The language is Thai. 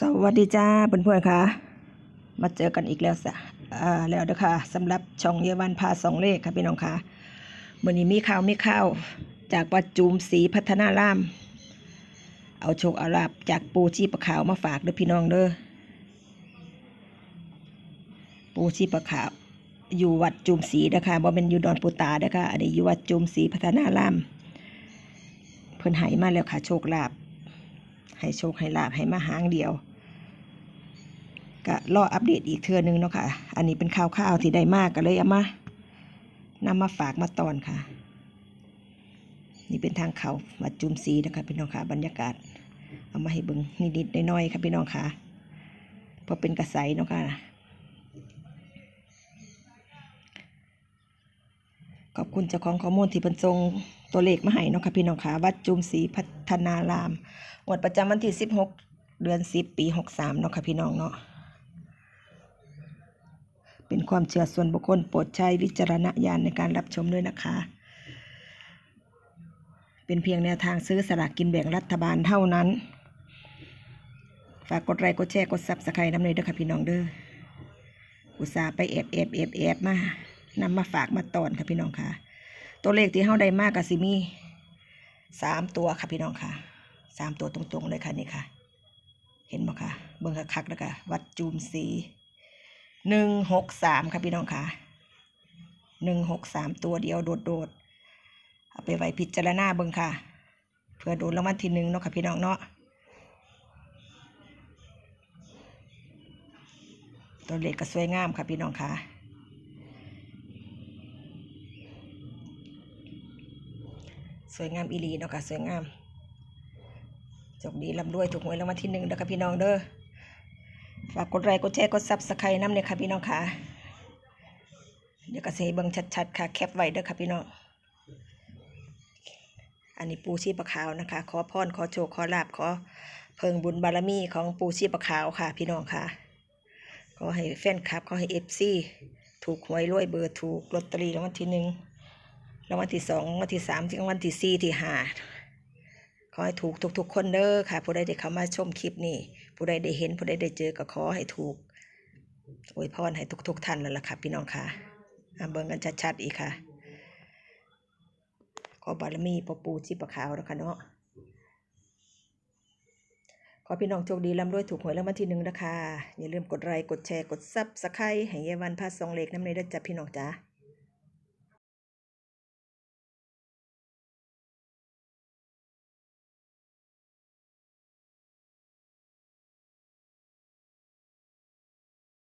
สวัสดีจ้าเพื่อนๆค่ะ มาเจอกันอีกแล้วสะอ่าแล้วเด้อค่ะสำหรับช่องเยาวันพาสองเลขค่ะพี่น้องค่ะมื่อนี้มีข่าวมีข่าวจากวัดจูมศรีพัฒนาราม เอาโชคเอาลาบจากปูชีปะขาวมาฝากเด้อพี่น้องเด้อปูชีปะขาว อยู่วัดจูมศรีนะคะบ่เป็นอยู่ดอนปูตาเด้อค่ะอันนี้อยู่วัดจูมศรีพัฒนาราม เพิ่นให้มาแล้วค่ะ โชคลาภ ให้โชคให้ลาบให้มาหางเดียวก็รออัปเดตอีกเทื่อนึงเนาะค่ะ อันนี้เป็นข่าวข้าวที่ได้มากก็เลยเอามานำมาฝากมาตอนค่ะ นี่เป็นทางเขาวัดจุมศรีนะคะพี่น้องค่ะบรรยากาศ เอามาให้เบิ่งนิดๆน้อยๆค่ะพี่น้องค่ะพราะเป็นกระใสเนาะค่ะ ขอบคุณเจ้าของข้อมูลที่เพิ่นส่ง ตัวเลขมาให้เนาะค่ะพี่น้องค่ะวัดจุมศรีพัฒนารามงวดประจำวันที่ 16 เดือน 10 ปี 63เนาะค่ะพี่น้องเนาะเป็นความเชื่อส่วนบุคคลโปรดใช้วิจารณญาณในการรับชมด้วยนะคะ เป็นเพียงแนวทางซื้อสลากกินแบ่งรัฐบาลเท่านั้น ฝากกดไลค์กดแชร์กดซับสไครต์น้ำเลยเด้อค่ะพี่น้องเด้ออุตส่าห์ไปแอบแอบแอบแอบมานำมาฝากมาตอนค่ะพี่น้องค่ะ ตัวเลขที่เฮาได้มากกับสิมีสามตัวค่ะพี่น้องค่ะสามตัวตรงๆเลยค่ะนี่ค่ะ เห็นบ่ค่ะ เบิ่งคักๆแล้วค่ะวัดจูมศรีหนึ่งหกสามค่ะพี่น้องค่ะหนึ่งหกสามตัวเดียวโดดๆเอาไปไว้พิจารณาเบิ่งค่ะเพื่อโดนรางวัลที่หนึ่งเนาะค่ะพี่น้องเนาะตัวเลขก็สวยงามค่ะพี่น้องค่ะ สวยงามอีลีเนาะค่ะสวยงามโชคดีร่ำรวยถูกหวยรางวัลที่หนึ่งเด้อค่ะพี่น้องเด้อฝากกดไลค์กดแชร์กดซับสไครต์น้ำเนี่ยค่ะพี่น้องค่ะเดี๋ยวก็สิให้เบิ่งชัดๆค่ะแคปไว้เด้อค่ะพี่น้องอันนี้ปูชีพขาวนะคะ ขอพรขอโชคขอลาบขอเพิงบุญบารมีของปูชีพขาวค่ะ พี่น้องค่ะขอให้แฟนคลับขอให้เอฟซีถูกหวยรวยเบอร์ถูกลอตเตอรี่รางวัลที่หนึ่ง รางวัลที่สองรางวัลที่สามรางวัลที่สี่ที่ห้าขอให้ถูกทุกๆคนเด้อค่ะ ผู้ใดได้เข้ามาชมคลิปนี้ ผู้ใดได้เห็นผู้ใดได้เจอก็ขอให้ถูกอวยพรให้ทุกๆท่านแล้วล่ะค่ะพี่น้องค่ะอะเบิ่งกันชัดๆอีกค่ะ ขอบารมีปอปูชีปะขาวนะคะเนาะขอพี่น้องโชคดีร่ำรวยถูกหวยรางวัลที่หนึ่งนะคะ อย่าลืมกดไลค์กดแชร์กดซับสไครต์ให้ยายวันพาสองเล็กน้ำในด้จ้ะพี่น้องจ้า